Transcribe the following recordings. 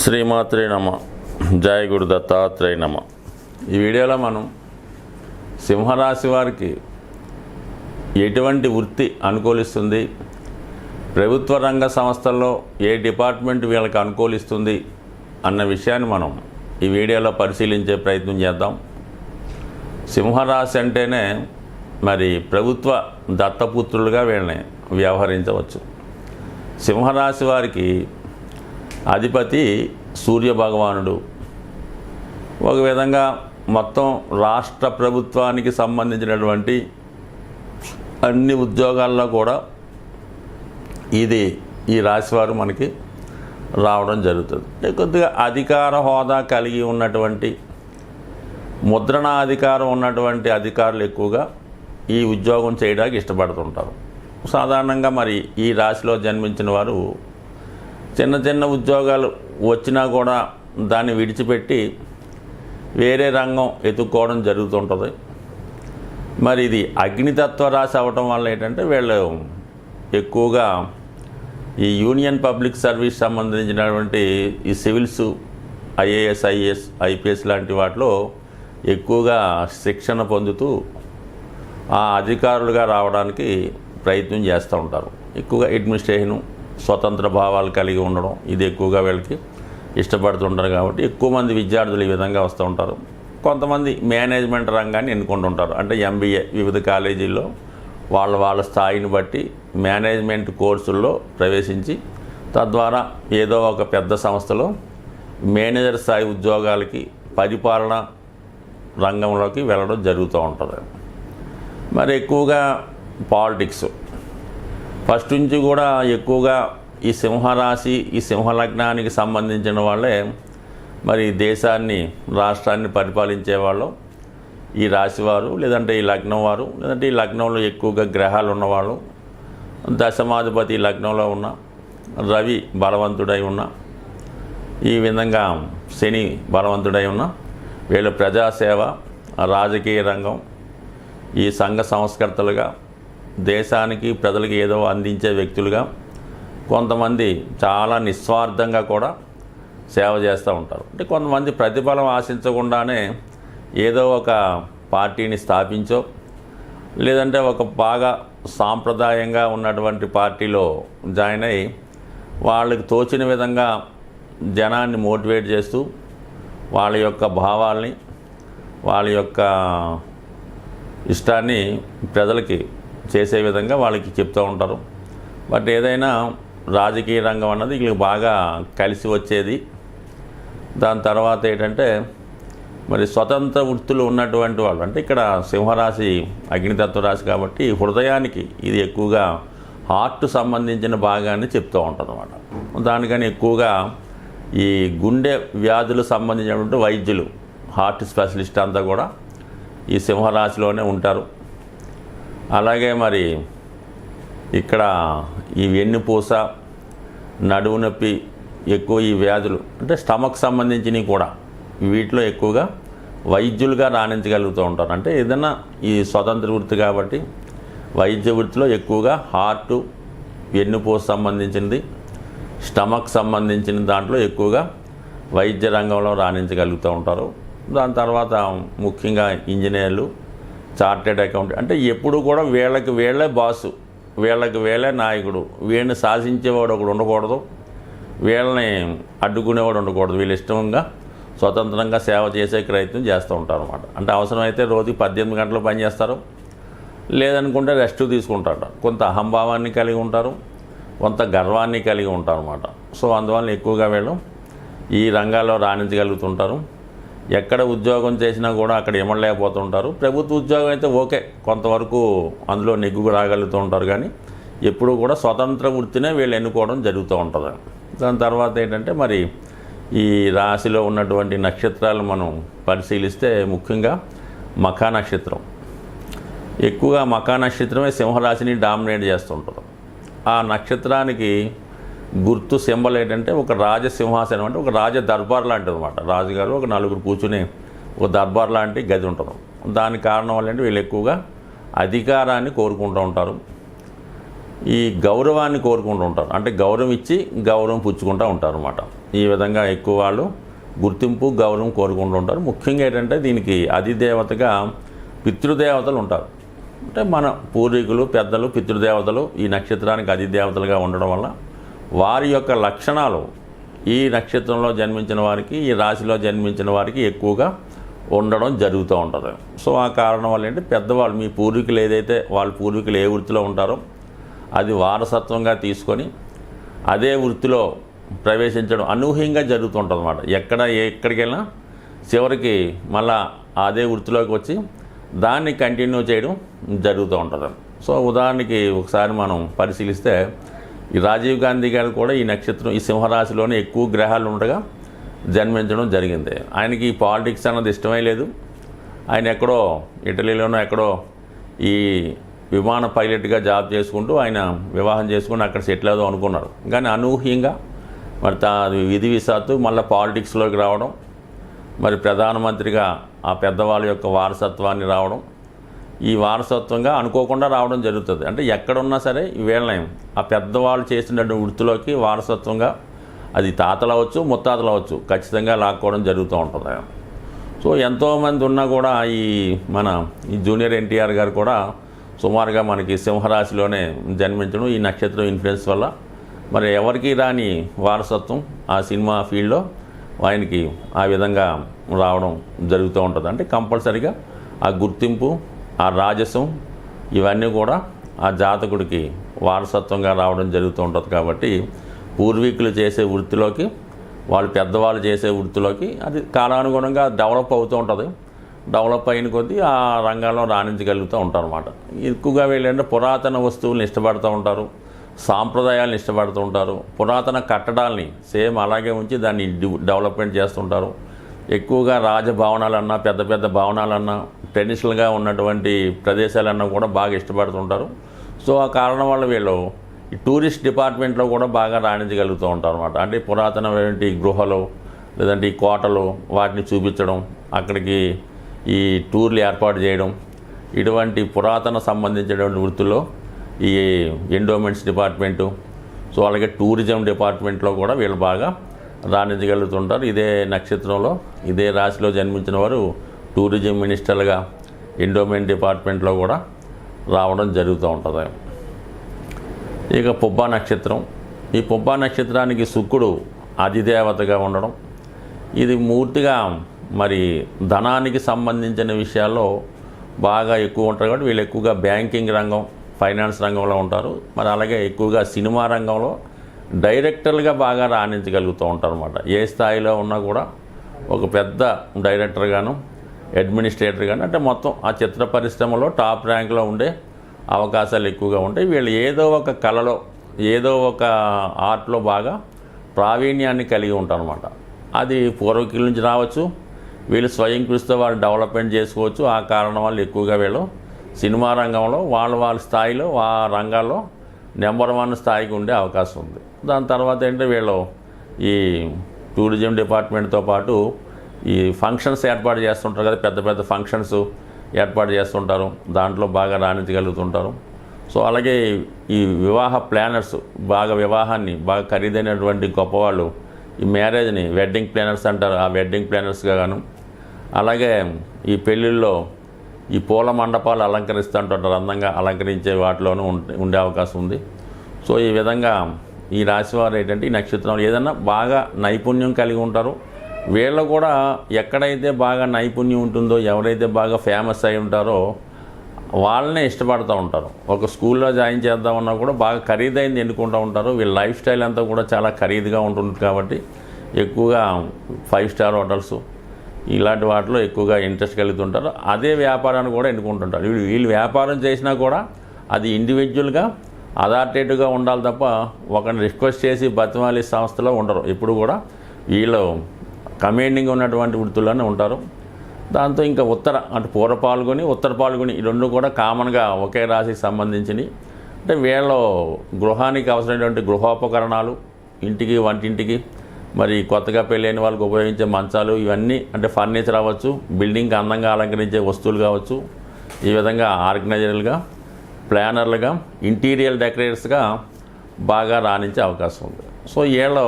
శ్రీమాత్రే నమ. జయ గురు దత్తాత్రేయ నమ. ఈ వీడియోలో మనం సింహరాశి వారికి ఎటువంటి వృత్తి అనుకూలిస్తుంది? ప్రభుత్వ రంగ సంస్థల్లో ఏ డిపార్ట్మెంట్ వీళ్ళకి అనుకూలిస్తుంది? అన్న విషయాన్ని మనం ఈ వీడియోలో పరిశీలించే ప్రయత్నం చేద్దాం. సింహరాశి అంటేనే మరి ప్రభుత్వ దత్తపుత్రులుగా వీళ్ళని వ్యవహరించవచ్చు. సింహరాశి వారికి అధిపతి సూర్య భగవానుడు ఒక విధంగా మొత్తం రాష్ట్ర ప్రభుత్వానికి సంబంధించినటువంటి అన్ని ఉద్యోగాల్లో కూడా ఇది ఈ రాశివారు మనకి రావడం జరుగుతుంది. కొద్దిగా అధికార హోదా కలిగి ఉన్నటువంటి ముద్రణ అధికారం ఉన్నటువంటి అధికారులు ఎక్కువగా ఈ ఉద్యోగం చేయడానికి ఇష్టపడుతుంటారు. సాధారణంగా మరి ఈ రాశిలో జన్మించిన వారు చిన్న చిన్న ఉద్యోగాలు వచ్చినా కూడా దాన్ని విడిచిపెట్టి వేరే రంగం ఎత్తుక్కోవడం జరుగుతుంటుంది. మరి ఇది అగ్నితత్వ రాశి అవ్వటం వల్ల ఏంటంటే వీళ్ళు ఎక్కువగా ఈ యూనియన్ పబ్లిక్ సర్వీస్ సంబంధించినటువంటి ఈ సివిల్స్ ఐఏఎస్ ఐఏఎస్ ఐపీఎస్ లాంటి వాటిలో ఎక్కువగా శిక్షణ పొందుతూ ఆ అధికారులుగా రావడానికి ప్రయత్నం చేస్తూ ఉంటారు. ఎక్కువగా అడ్మినిస్ట్రేషను స్వతంత్ర భావాలు కలిగి ఉండడం ఇది ఎక్కువగా వీళ్ళకి ఇష్టపడుతుంటారు కాబట్టి ఎక్కువ మంది విద్యార్థులు ఈ విధంగా వస్తూ ఉంటారు. కొంతమంది మేనేజ్మెంట్ రంగాన్ని ఎన్నుకుంటుంటారు. అంటే ఎంబీఏ వివిధ కాలేజీల్లో వాళ్ళ వాళ్ళ స్థాయిని బట్టి మేనేజ్మెంట్ కోర్సుల్లో ప్రవేశించి తద్వారా ఏదో ఒక పెద్ద సంస్థలో మేనేజర్ స్థాయి ఉద్యోగాలకి పరిపాలన రంగంలోకి వెళ్ళడం జరుగుతూ ఉంటుంది. మరి ఎక్కువగా పాలిటిక్స్ ఫస్ట్ నుంచి కూడా ఎక్కువగా ఈ సింహరాశి ఈ సింహలగ్నానికి సంబంధించిన వాళ్ళే మరి దేశాన్ని రాష్ట్రాన్ని పరిపాలించే వాళ్ళు. ఈ రాశివారు లేదంటే ఈ లగ్నం వారు లేదంటే ఈ లగ్నంలో ఎక్కువగా గ్రహాలు ఉన్నవాళ్ళు దశమాధిపతి లగ్నంలో ఉన్న రవి బలవంతుడై ఉన్న ఈ విధంగా శని బలవంతుడై ఉన్న వీళ్ళు ప్రజాసేవ రాజకీయ రంగం ఈ సంఘ సంస్కర్తలుగా దేశానికి ప్రజలకి ఏదో అందించే వ్యక్తులుగా కొంతమంది చాలా నిస్వార్థంగా కూడా సేవ చేస్తూ ఉంటారు. అంటే కొంతమంది ప్రతిఫలం ఆశించకుండానే ఏదో ఒక పార్టీని స్థాపించో లేదంటే ఒక బాగా సాంప్రదాయంగా ఉన్నటువంటి పార్టీలో జాయిన్ అయ్యి వాళ్ళకి తోచిన విధంగా జనాన్ని మోటివేట్ చేస్తూ వాళ్ళ యొక్క భావాల్ని వాళ్ళ యొక్క ఇష్టాన్ని ప్రజలకి చేసే విధంగా వాళ్ళకి చెప్తూ ఉంటారు. బట్ ఏదైనా రాజకీయ రంగం అన్నది వీళ్ళకి బాగా కలిసి వచ్చేది. దాని తర్వాత ఏంటంటే మరి స్వతంత్ర వృత్తులు ఉన్నటువంటి వాళ్ళు అంటే ఇక్కడ సింహరాశి అగ్నితత్వ రాశి కాబట్టి హృదయానికి ఇది ఎక్కువగా హార్ట్ సంబంధించిన భాగాన్ని చెప్తూ ఉంటారు అనమాట దానికని ఎక్కువగా ఈ గుండె వ్యాధులు సంబంధించినటువంటి వైద్యులు హార్ట్ స్పెషలిస్ట్ అంతా కూడా ఈ సింహరాశిలోనే ఉంటారు. అలాగే మరి ఇక్కడ ఈ వెన్నుపూస నడువు నొప్పి ఎక్కువ ఈ వ్యాధులు అంటే స్టమక్ సంబంధించినవి కూడా వీటిలో ఎక్కువగా వైద్యులుగా రాణించగలుగుతూ ఉంటారు. అంటే ఏదైనా ఈ స్వతంత్ర వృత్తి కాబట్టి వైద్య వృత్తిలో ఎక్కువగా హార్టు వెన్నుపూస సంబంధించింది స్టమక్ సంబంధించిన దాంట్లో ఎక్కువగా వైద్య రంగంలో రాణించగలుగుతూ ఉంటారు. దాని తర్వాత ముఖ్యంగా ఇంజనీర్లు చార్టెడ్ అకౌంట్ అంటే ఎప్పుడు కూడా వీళ్ళకి వీళ్ళే బాసు వీళ్ళకి వీళ్ళే నాయకుడు. వీళ్ళని శాసించేవాడు ఒకడు ఉండకూడదు వీళ్ళని అడ్డుకునేవాడు ఉండకూడదు. వీళ్ళు ఇష్టంగా స్వతంత్రంగా సేవ చేసే ప్రయత్నం చేస్తూ ఉంటారు అనమాట అంటే అవసరమైతే రోజుకి పద్దెనిమిది గంటలు పనిచేస్తారు లేదనుకుంటే రెస్ట్ తీసుకుంటారు. కొంత అహంభావాన్ని కలిగి ఉంటారు కొంత గర్వాన్ని కలిగి ఉంటారు అనమాట సో అందువల్ల ఎక్కువగా వీళ్ళు ఈ రంగాల్లో రాణించగలుగుతుంటారు. ఎక్కడ ఉద్యోగం చేసినా కూడా అక్కడ ఇమ్మలేకపోతుంటారు ప్రభుత్వ ఉద్యోగం అయితే ఓకే. కొంతవరకు అందులో నెగ్గు రాగలుగుతూ ఉంటారు కానీ ఎప్పుడు కూడా స్వతంత్ర వృత్తినే వీళ్ళు ఎన్నుకోవడం జరుగుతూ ఉంటుంది. దాని తర్వాత ఏంటంటే మరి ఈ రాశిలో ఉన్నటువంటి నక్షత్రాలు మనం పరిశీలిస్తే ముఖ్యంగా మఖా నక్షత్రం. ఎక్కువగా మఖా నక్షత్రమే సింహరాశిని డామినేట్ చేస్తుంటుంది. ఆ నక్షత్రానికి గుర్తు సింబల్ ఏంటంటే ఒక రాజ సింహాసనం అంటే ఒక రాజ దర్బార్ లాంటిది అనమాట రాజుగారు ఒక నలుగురు కూర్చుని ఒక దర్బార్ లాంటి గది ఉంటుంది. దాని కారణం వల్ల వీళ్ళు ఎక్కువగా అధికారాన్ని కోరుకుంటూ ఉంటారు. ఈ గౌరవాన్ని కోరుకుంటూ ఉంటారు. అంటే గౌరవం ఇచ్చి గౌరవం పుచ్చుకుంటూ ఉంటారు అనమాట ఈ విధంగా ఎక్కువ వాళ్ళు గుర్తింపు గౌరవం కోరుకుంటూ ఉంటారు. ముఖ్యంగా ఏంటంటే దీనికి అధిదేవతగా పితృదేవతలు ఉంటారు. అంటే మన పూర్వీకులు పెద్దలు పితృదేవతలు ఈ నక్షత్రానికి అధిదేవతలుగా ఉండడం వల్ల వారి యొక్క లక్షణాలు ఈ నక్షత్రంలో జన్మించిన వారికి ఈ రాశిలో జన్మించిన వారికి ఎక్కువగా ఉండడం జరుగుతూ ఉంటుంది. సో ఆ కారణం వల్ల ఏంటి? పెద్దవాళ్ళు మీ పూర్వీకులు ఏదైతే వాళ్ళ పూర్వీకులు ఏ వృత్తిలో ఉంటారో అది వారసత్వంగా తీసుకొని అదే వృత్తిలో ప్రవేశించడం అనూహ్యంగా జరుగుతుంటుంది అనమాట ఎక్కడ ఎక్కడికి వెళ్ళినా చివరికి మళ్ళా అదే వృత్తిలోకి వచ్చి దాన్ని కంటిన్యూ చేయడం జరుగుతూ ఉంటుంది. సో ఉదాహరణకి ఒకసారి మనం పరిశీలిస్తే ఈ రాజీవ్ గాంధీ గారు కూడా ఈ నక్షత్రం ఈ సింహరాశిలోనే ఎక్కువ గ్రహాలు ఉండగా జన్మించడం జరిగింది. ఆయనకి ఈ పాలిటిక్స్ అన్నది ఇష్టమే లేదు. ఆయన ఎక్కడో ఇటలీలోనో ఎక్కడో ఈ విమాన పైలట్గా జాబ్ చేసుకుంటూ ఆయన వివాహం చేసుకుని అక్కడ సెటిల్ అవుదాం అనుకున్నారు. కానీ అనూహ్యంగా మరి తా విధి విసాత్తు మళ్ళీ పాలిటిక్స్లోకి రావడం మరి ప్రధానమంత్రిగా ఆ పెద్దవాళ్ళ యొక్క వారసత్వాన్ని రావడం ఈ వారసత్వంగా అనుకోకుండా రావడం జరుగుతుంది. అంటే ఎక్కడున్నా సరే వీళ్ళని ఆ పెద్దవాళ్ళు చేసినటువంటి వృత్తిలోకి వారసత్వంగా అది తాతలు అవ్వచ్చు ముత్తాతలు అవ్వచ్చు ఖచ్చితంగా లాక్కోవడం జరుగుతూ ఉంటుంది. సో ఎంతోమంది ఉన్నా కూడా ఈ మన ఈ జూనియర్ ఎన్టీఆర్ గారు కూడా సుమారుగా మనకి సింహరాశిలోనే జన్మించడం ఈ నక్షత్రం ఇన్ఫ్లుయెన్స్ వల్ల. మరి ఎవరికి రాని వారసత్వం ఆ సినిమా ఫీల్డ్లో ఆయనకి ఆ విధంగా రావడం జరుగుతూ ఉంటుంది. అంటే కంపల్సరిగా ఆ గుర్తింపు ఆ రాజసం ఇవన్నీ కూడా ఆ జాతకుడికి వారసత్వంగా రావడం జరుగుతూ ఉంటుంది కాబట్టి పూర్వీకులు చేసే వృత్తిలోకి వాళ్ళు పెద్దవాళ్ళు చేసే వృత్తిలోకి అది కాలానుగుణంగా డెవలప్ అవుతూ ఉంటుంది. డెవలప్ అయిన కొద్దీ ఆ రంగాల్లో రాణించగలుగుతూ ఉంటారు అనమాట ఎక్కువగా వీళ్ళంటే పురాతన వస్తువులను ఇష్టపడుతూ ఉంటారు సాంప్రదాయాలను ఇష్టపడుతూ ఉంటారు పురాతన కట్టడాల్ని సేమ్ అలాగే ఉంచి దాన్ని డెవలప్మెంట్ చేస్తుంటారు ఎక్కువగా రాజభవనాలన్నా పెద్ద పెద్ద భవనాలన్నా ట్రెడిషనల్గా ఉన్నటువంటి ప్రదేశాలన్నా కూడా బాగా ఇష్టపడుతుంటారు. సో ఆ కారణం వల్ల వీళ్ళు ఈ టూరిస్ట్ డిపార్ట్మెంట్లో కూడా బాగా రాణించగలుగుతూ ఉంటారు అనమాట అంటే పురాతనమైనటువంటి గృహలు లేదంటే ఈ కోటలు వాటిని చూపించడం అక్కడికి ఈ టూర్లు ఏర్పాటు చేయడం ఇటువంటి పురాతన సంబంధించినటువంటి వృత్తిలో ఈ ఎండోమెంట్స్ డిపార్ట్మెంటు సో అలాగే టూరిజం డిపార్ట్మెంట్లో కూడా వీళ్ళు బాగా రాణించగలుగుతుంటారు ఇదే నక్షత్రంలో ఇదే రాశిలో జన్మించిన వారు టూరిజం మినిస్టర్లుగా ఎండోమెంట్ డిపార్ట్మెంట్లో కూడా రావడం జరుగుతూ ఉంటుంది. ఇక పుబ్బా నక్షత్రం. ఈ పుబ్బా నక్షత్రానికి శుక్రుడు అధిదేవతగా ఉండడం ఇది మూర్తిగా మరి ధనానికి సంబంధించిన విషయాల్లో బాగా ఎక్కువ ఉంటారు కాబట్టి వీళ్ళు ఎక్కువగా బ్యాంకింగ్ రంగం ఫైనాన్స్ రంగంలో ఉంటారు. మరి అలాగే ఎక్కువగా సినిమా రంగంలో డైరెక్టర్లుగా బాగా రాణించగలుగుతూ ఉంటారు అనమాట ఏ స్థాయిలో ఉన్నా కూడా ఒక పెద్ద డైరెక్టర్ గాను అడ్మినిస్ట్రేటర్ గాను అంటే మొత్తం ఆ చిత్ర పరిశ్రమలో టాప్ ర్యాంక్లో ఉండే అవకాశాలు ఎక్కువగా ఉంటాయి. వీళ్ళు ఏదో ఒక కళలో ఏదో ఒక ఆర్ట్లో బాగా ప్రావీణ్యాన్ని కలిగి ఉంటారన్నమాట. అది పూర్వకుల నుంచి రావచ్చు వీళ్ళు స్వయం కృషితో వాళ్ళు డెవలప్మెంట్ చేసుకోవచ్చు. ఆ కారణం వల్ల ఎక్కువగా వీళ్ళు సినిమా రంగంలో వాళ్ళ వాళ్ళ స్థాయిలో ఆ రంగాల్లో నెంబర్ వన్ స్థాయికి ఉండే అవకాశం ఉంది. దాని తర్వాత ఏంటంటే వీళ్ళు ఈ టూరిజం డిపార్ట్మెంట్తో పాటు ఈ ఫంక్షన్స్ ఏర్పాటు చేస్తుంటారు కదా పెద్ద పెద్ద ఫంక్షన్స్ ఏర్పాటు చేస్తుంటారు. దాంట్లో బాగా రాణించగలుగుతుంటారు. సో అలాగే ఈ వివాహ ప్లానర్స్ బాగా వివాహాన్ని బాగా ఖరీదైనటువంటి గొప్పవాళ్ళు ఈ మ్యారేజ్ని వెడ్డింగ్ ప్లానర్స్ అంటారు. ఆ వెడ్డింగ్ ప్లానర్స్గా గాను. అలాగే ఈ పెళ్ళిళ్ళలో ఈ పూల మండపాలు అలంకరిస్తూ ఉంటుంటారు అందంగా అలంకరించే వాటిలోనూ ఉండే- ఉండే అవకాశం ఉంది. సో ఈ విధంగా ఈ రాశివారు ఏంటంటే ఈ నక్షత్రం ఏదన్నా బాగా నైపుణ్యం కలిగి ఉంటారు. వీళ్ళు కూడా ఎక్కడైతే బాగా నైపుణ్యం ఉంటుందో ఎవరైతే బాగా ఫేమస్ అయి ఉంటారో వాళ్ళనే ఇష్టపడుతూ ఉంటారు. ఒక స్కూల్లో జాయిన్ చేద్దామన్నా కూడా బాగా ఖరీదైంది ఎన్నుకుంటూ ఉంటారు. వీళ్ళ లైఫ్ స్టైల్ అంతా కూడా చాలా ఖరీదుగా ఉంటుంది కాబట్టి ఎక్కువగా ఫైవ్ స్టార్ హోటల్స్ ఇలాంటి వాటిలో ఎక్కువగా ఇంట్రెస్ట్ కలుగుతుంటారు. అదే వ్యాపారాన్ని కూడా ఎన్నుకుంటుంటారు. వీళ్ళు వీళ్ళు వ్యాపారం చేసినా కూడా అది ఇండివిజువల్గా అథారిటేటివ్గా ఉండాలి తప్ప ఒకరిని రిక్వెస్ట్ చేసి బతిమాలి సంస్థలో ఉండరు. ఇప్పుడు కూడా వీళ్ళు కమాండింగ్ ఉన్నటువంటి వృత్తుల్లోనే ఉంటారు. దాంతో ఇంకా ఉత్తర అంటే పూర్వ పాల్గొని ఉత్తర పాల్గొని ఈ రెండు కూడా కామన్గా ఒకే రాశికి సంబంధించినవి. అంటే వీళ్ళు గృహానికి అవసరమైనటువంటి గృహోపకరణాలు ఇంటికి వంటింటికి మరి కొత్తగా పెళ్ళైన వాళ్ళకి ఉపయోగించే మంచాలు ఇవన్నీ అంటే ఫర్నిచర్ అవ్వచ్చు బిల్డింగ్కి అందంగా అలంకరించే వస్తువులు కావచ్చు ఈ విధంగా ఆర్గనైజర్లుగా ప్లానర్లుగా ఇంటీరియర్ డెకరేటర్స్గా బాగా రాణించే అవకాశం ఉంది. సో వీళ్ళు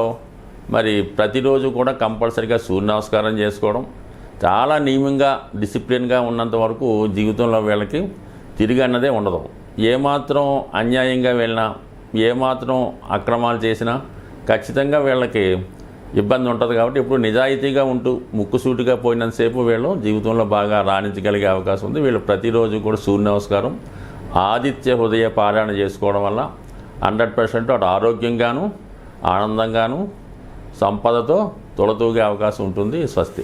మరి ప్రతిరోజు కూడా కంపల్సరిగా సూర్య నమస్కారం చేసుకోవడం చాలా నియమంగా డిసిప్లిన్గా ఉన్నంత వరకు జీవితంలో వీళ్ళకి తిరిగి అన్నదే ఉండదు. ఏమాత్రం అన్యాయంగా వెళ్ళినా ఏమాత్రం అక్రమాలు చేసినా ఖచ్చితంగా వీళ్ళకి ఇబ్బంది ఉంటుంది కాబట్టి ఇప్పుడు నిజాయితీగా ఉంటూ ముక్కుసూటిగా పోయినంతసేపు వీళ్ళు జీవితంలో బాగా రాణించగలిగే అవకాశం ఉంది. వీళ్ళు ప్రతిరోజు కూడా సూర్య నమస్కారం ఆదిత్య హృదయ పారాయణ చేసుకోవడం వల్ల హండ్రెడ్ పర్సెంట్ అటు ఆరోగ్యంగాను ఆనందంగాను సంపదతో తొలతూగే అవకాశం ఉంటుంది. స్వస్తి.